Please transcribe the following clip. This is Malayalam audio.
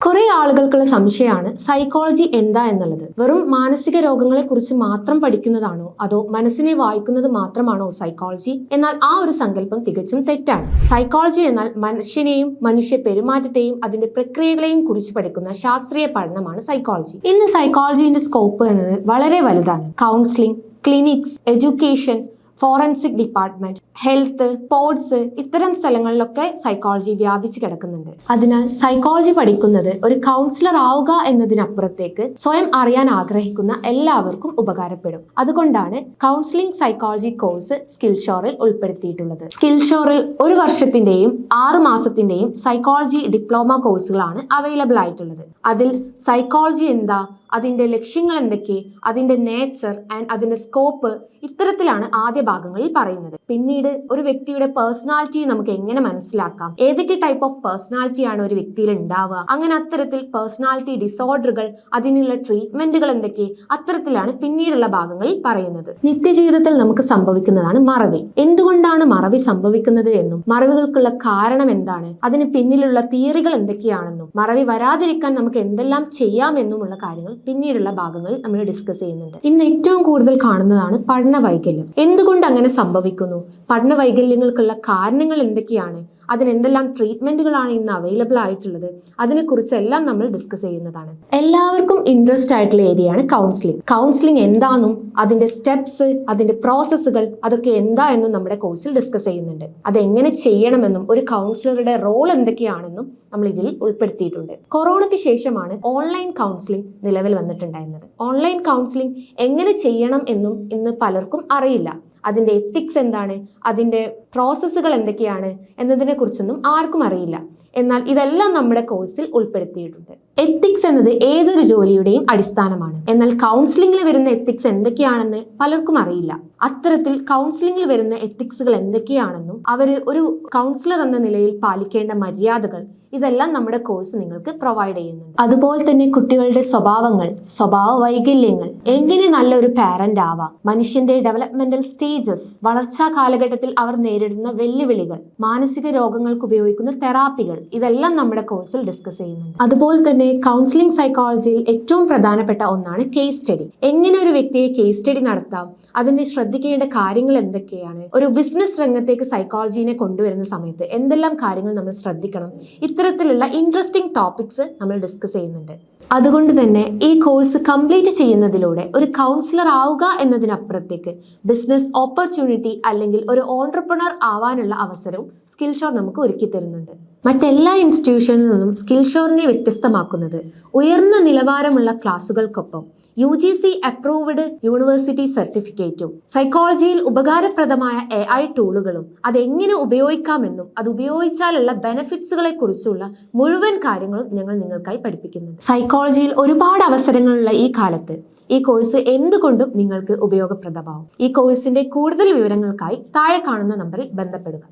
കുറെ ആളുകൾക്കുള്ള സംശയമാണ് സൈക്കോളജി എന്താ എന്നുള്ളത്. വെറും മാനസിക രോഗങ്ങളെ കുറിച്ച് മാത്രം പഠിക്കുന്നതാണോ? അതോ മനസ്സിനെ വായിക്കുന്നത് മാത്രമാണോ സൈക്കോളജി എന്നാൽ ആ ഒരു സങ്കല്പം തികച്ചും തെറ്റാണ്. സൈക്കോളജി എന്നാൽ മനുഷ്യനെയും മനുഷ്യ പെരുമാറ്റത്തെയും അതിന്റെ പ്രക്രിയകളെയും കുറിച്ച് പഠിക്കുന്ന ശാസ്ത്രീയ പഠനമാണ് സൈക്കോളജി ഇന്ന് സൈക്കോളജിന്റെ സ്കോപ്പ് എന്നത് വളരെ വലുതാണ്. Counselling clinics education forensic department health sports ഇത്തരം സ്ഥലങ്ങളിലൊക്കെ സൈക്കോളജി വ്യാപിച്ച് കിടക്കുന്നുണ്ട്. അതിനാൽ സൈക്കോളജി പഠിക്കുന്നത് ഒരു കൗൺസിലർ ആവുക എന്നതിനപ്പുറത്തേക്ക് സ്വയം അറിയാൻ ആഗ്രഹിക്കുന്ന എല്ലാവർക്കും ഉപകാരപ്പെടും. അതുകൊണ്ടാണ് കൗൺസിലിംഗ് സൈക്കോളജി കോഴ്സ് സ്കിൽ ഷോറിൽ ഉൾപ്പെടുത്തിയിട്ടുള്ളത്. സ്കിൽ ഷോറിൽ ഒരു വർഷത്തിന്റെയും ആറ് മാസത്തിന്റെയും സൈക്കോളജി ഡിപ്ലോമ കോഴ്സുകളാണ് അവൈലബിൾ ആയിട്ടുള്ളത്. അതിൽ സൈക്കോളജി എന്താ അതിന്റെ ലക്ഷ്യങ്ങൾ എന്തൊക്കെ? അതിന്റെ നേച്ചർ ആൻഡ് അതിന്റെ സ്കോപ്പ് ഇത്തരത്തിലാണ് ആദ്യ ഭാഗങ്ങളിൽ പറയുന്നത്. പിന്നീട് ഒരു വ്യക്തിയുടെ പേഴ്സണാലിറ്റി നമുക്ക് എങ്ങനെ മനസ്സിലാക്കാം? ഏതൊക്കെ ടൈപ്പ് ഓഫ് പേഴ്സണാലിറ്റി ആണ് ഒരു വ്യക്തിയിൽ ഉണ്ടാവുക? അങ്ങനെ അത്തരത്തിൽ പേഴ്സണാലിറ്റി ഡിസോർഡറുകൾ അതിനുള്ള ട്രീറ്റ്മെന്റുകൾ എന്തൊക്കെ? അത്തരത്തിലാണ് പിന്നീടുള്ള ഭാഗങ്ങളിൽ പറയുന്നത്. നിത്യജീവിതത്തിൽ നമുക്ക് സംഭവിക്കുന്നതാണ് മറവി എന്തുകൊണ്ടാണ് മറവി സംഭവിക്കുന്നത് എന്നും മറവികൾക്കുള്ള കാരണം എന്താണ്? അതിന് പിന്നിലുള്ള തിയറികൾ എന്തൊക്കെയാണെന്നും മറവി വരാതിരിക്കാൻ നമുക്ക് എന്തെല്ലാം ചെയ്യാമെന്നുമുള്ള കാര്യങ്ങൾ പിന്നീടുള്ള ഭാഗങ്ങളിൽ നമ്മൾ ഡിസ്കസ് ചെയ്യുന്നുണ്ട്. ഇന്ന് ഏറ്റവും കൂടുതൽ കാണുന്നതാണ് പഠന വൈകല്യം എന്തുകൊണ്ട് അങ്ങനെ സംഭവിക്കുന്നു? പഠന വൈകല്യങ്ങൾക്കുള്ള കാരണങ്ങൾ എന്തൊക്കെയാണ്? അതിന് എന്തെല്ലാം ട്രീറ്റ്മെന്റുകളാണ് ഇന്ന് അവൈലബിൾ ആയിട്ടുള്ളത് അതിനെക്കുറിച്ചെല്ലാം നമ്മൾ ഡിസ്കസ് ചെയ്യുന്നതാണ്. എല്ലാവർക്കും ഇൻട്രസ്റ്റ് ആയിട്ടുള്ള ഏരിയയാണ് കൗൺസിലിംഗ് കൗൺസിലിംഗ് എന്താണെന്നും അതിന്റെ സ്റ്റെപ്സ് അതിന്റെ പ്രോസസ്സുകൾ അതൊക്കെ എന്താ എന്നും നമ്മുടെ കോഴ്സിൽ ഡിസ്കസ് ചെയ്യുന്നുണ്ട്. അതെങ്ങനെ ചെയ്യണമെന്നും ഒരു കൗൺസിലറുടെ റോൾ എന്തൊക്കെയാണെന്നും നമ്മൾ ഇതിൽ ഉൾപ്പെടുത്തിയിട്ടുണ്ട്. കൊറോണയ്ക്ക് ശേഷമാണ് ഓൺലൈൻ കൗൺസിലിംഗ് നിലവിൽ വന്നിട്ടുണ്ടായിരുന്നത്. ഓൺലൈൻ കൗൺസിലിംഗ് എങ്ങനെ ചെയ്യണം എന്നും ഇന്ന് പലർക്കും അറിയില്ല. അതിന്റെ എത്തിക്സ് എന്താണ്? അതിന്റെ പ്രോസസ്സുകൾ എന്തൊക്കെയാണ്? എന്നതിനെക്കുറിച്ചൊന്നും ആർക്കും അറിയില്ല. എന്നാൽ ഇതെല്ലാം നമ്മുടെ കോഴ്സിൽ ഉൾപ്പെടുത്തിയിട്ടുണ്ട്. എത്തിക്സ് എന്നത് ഏതൊരു ജോലിയുടെയും അടിസ്ഥാനമാണ്. എന്നാൽ കൗൺസിലിംഗിൽ വരുന്ന എത്തിക്സ് എന്തൊക്കെയാണെന്ന് പലർക്കും അറിയില്ല. അത്തരത്തിൽ കൗൺസിലിംഗിൽ വരുന്ന എത്തിക്സുകൾ എന്തൊക്കെയാണെന്നും അവർ ഒരു കൗൺസിലർ എന്ന നിലയിൽ പാലിക്കേണ്ട മര്യാദകൾ ഇതെല്ലാം നമ്മുടെ കോഴ്സ് നിങ്ങൾക്ക് പ്രൊവൈഡ് ചെയ്യുന്നുണ്ട്. അതുപോലെ തന്നെ കുട്ടികളുടെ സ്വഭാവങ്ങൾ സ്വഭാവ വൈകല്യങ്ങൾ എങ്ങനെ നല്ലൊരു പാരന്റ് ആവാം മനുഷ്യന്റെ ഡെവലപ്മെന്റൽ സ്റ്റേജസ് വളർച്ചാ കാലഘട്ടത്തിൽ അവർ നേരിടുന്ന വെല്ലുവിളികൾ മാനസിക രോഗങ്ങൾക്ക് ഉപയോഗിക്കുന്ന തെറാപ്പികൾ ഇതെല്ലാം നമ്മുടെ കോഴ്സിൽ ഡിസ്കസ് ചെയ്യുന്നുണ്ട്. അതുപോലെ തന്നെ കൗൺസിലിംഗ് സൈക്കോളജിയിൽ ഏറ്റവും പ്രധാനപ്പെട്ട ഒന്നാണ് കേസ് സ്റ്റഡി എങ്ങനെ ഒരു വ്യക്തിയെ കേസ് സ്റ്റഡി നടത്താം? അതിന് ശ്രദ്ധിക്കേണ്ട കാര്യങ്ങൾ എന്തൊക്കെയാണ്? ഒരു ബിസിനസ് രംഗത്തേക്ക് സൈക്കോളജീനെ കൊണ്ടുവരുന്ന സമയത്ത് എന്തെല്ലാം കാര്യങ്ങൾ നമ്മൾ ശ്രദ്ധിക്കണം? ഇത്തരത്തിലുള്ള ഇൻട്രസ്റ്റിംഗ് ടോപ്പിക്സ് നമ്മൾ ഡിസ്കസ് ചെയ്യുന്നുണ്ട്. അതുകൊണ്ട് തന്നെ ഈ കോഴ്സ് കംപ്ലീറ്റ് ചെയ്യുന്നതിലൂടെ ഒരു കൗൺസിലർ ആവുക എന്നതിനപ്പുറത്തേക്ക് ബിസിനസ് ഓപ്പർച്യൂണിറ്റി അല്ലെങ്കിൽ ഒരു ഓൺട്രപ്രണർ ആവാനുള്ള അവസരവും സ്കിൽ ഷോർ നമുക്ക് ഒരുക്കി തരുന്നുണ്ട്. മറ്റെല്ലാ ഇൻസ്റ്റിറ്റ്യൂഷനിൽ നിന്നും സ്കിൽ ഷോറിനെ വ്യത്യസ്തമാക്കുന്നത് ഉയർന്ന നിലവാരമുള്ള ക്ലാസുകൾക്കൊപ്പം U G C approved university സർട്ടിഫിക്കറ്റും സൈക്കോളജിയിൽ ഉപകാരപ്രദമായ എ ഐ ടൂളുകളും അതെങ്ങനെ ഉപയോഗിക്കാമെന്നും അത് ഉപയോഗിച്ചാലുള്ള ബെനിഫിറ്റ്സുകളെ കുറിച്ചുള്ള മുഴുവൻ കാര്യങ്ങളും ഞങ്ങൾ നിങ്ങൾക്കായി പഠിപ്പിക്കുന്നുണ്ട്. സൈക്കോളജിയിൽ ഒരുപാട് അവസരങ്ങളുള്ള ഈ കാലത്ത് ഈ കോഴ്സ് എന്തുകൊണ്ടും നിങ്ങൾക്ക് ഉപയോഗപ്രദമാവും. ഈ കോഴ്സിന്റെ കൂടുതൽ വിവരങ്ങൾക്കായി താഴെ കാണുന്ന നമ്പറിൽ ബന്ധപ്പെടുക.